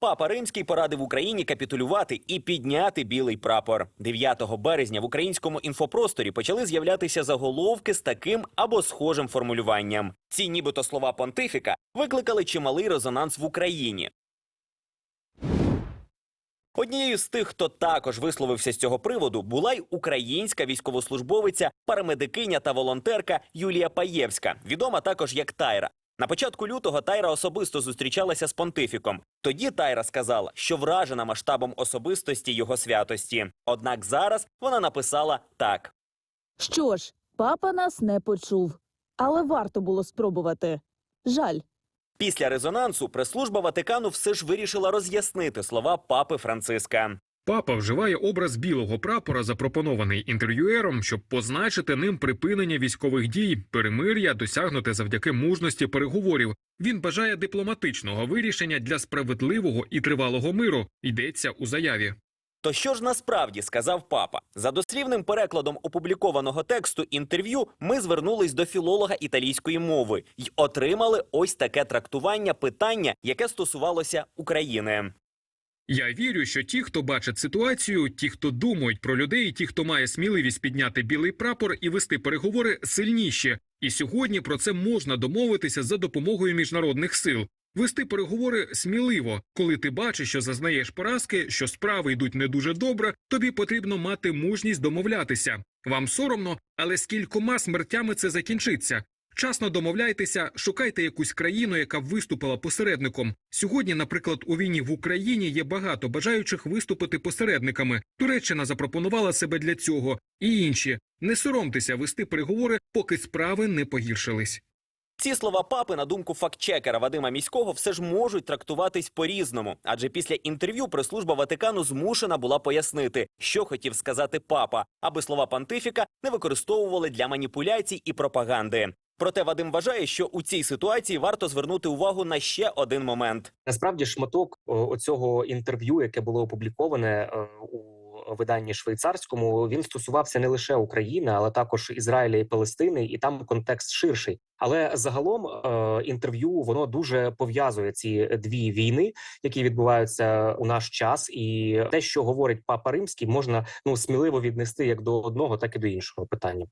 Папа Римський порадив Україні капітулювати і підняти білий прапор. 9 березня в українському інфопросторі почали з'являтися заголовки з таким або схожим формулюванням. Ці нібито слова понтифіка викликали чималий резонанс в Україні. Однією з тих, хто також висловився з цього приводу, була й українська військовослужбовиця, парамедикиня та волонтерка Юлія Паєвська, відома також як Тайра. На початку лютого Тайра особисто зустрічалася з понтифіком. Тоді Тайра сказала, що вражена масштабом особистості його святості. Однак зараз вона написала так: Що ж, папа нас не почув, але варто було спробувати. Жаль. після резонансу прес-служба Ватикану все ж вирішила роз'яснити слова папи Франциска. Папа вживає образ білого прапора, запропонований інтерв'юером, щоб позначити ним припинення військових дій, перемир'я, досягнуте завдяки мужності переговорів. Він бажає дипломатичного вирішення для справедливого і тривалого миру. Йдеться у заяві. То що ж насправді сказав папа? За дослівним перекладом опублікованого тексту інтерв'ю ми звернулись до філолога італійської мови й отримали ось таке трактування питання, яке стосувалося України. Я вірю, що ті, хто бачить ситуацію, ті, хто думають про людей, ті, хто має сміливість підняти білий прапор і вести переговори, сильніші. І сьогодні про це можна домовитися за допомогою міжнародних сил. Вести переговори сміливо, коли ти бачиш, що зазнаєш поразки, що справи йдуть не дуже добре, тобі потрібно мати мужність домовлятися. Вам соромно, але з кількома смертями це закінчиться. Вчасно домовляйтеся, шукайте якусь країну, яка виступила посередником. Сьогодні, наприклад, у війні в Україні є багато бажаючих виступити посередниками. Туреччина запропонувала себе для цього, і інші. Не соромтеся вести переговори, поки справи не погіршились. Ці слова папи, на думку фактчекера Вадима Міського, все ж можуть трактуватись по-різному. Адже після інтерв'ю прес-служба Ватикану змушена була пояснити, що хотів сказати папа, аби слова понтифіка не використовували для маніпуляцій і пропаганди. Проте Вадим вважає, що у цій ситуації варто звернути увагу на ще один момент. Насправді шматок оцього інтерв'ю, яке було опубліковане е, у виданні швейцарському, він стосувався не лише України, але також Ізраїля і Палестини, і там контекст ширший. Але загалом е, інтерв'ю воно дуже пов'язує ці дві війни, які відбуваються у наш час, і те, що говорить папа римський, можна ну сміливо віднести як до одного, так і до іншого питання.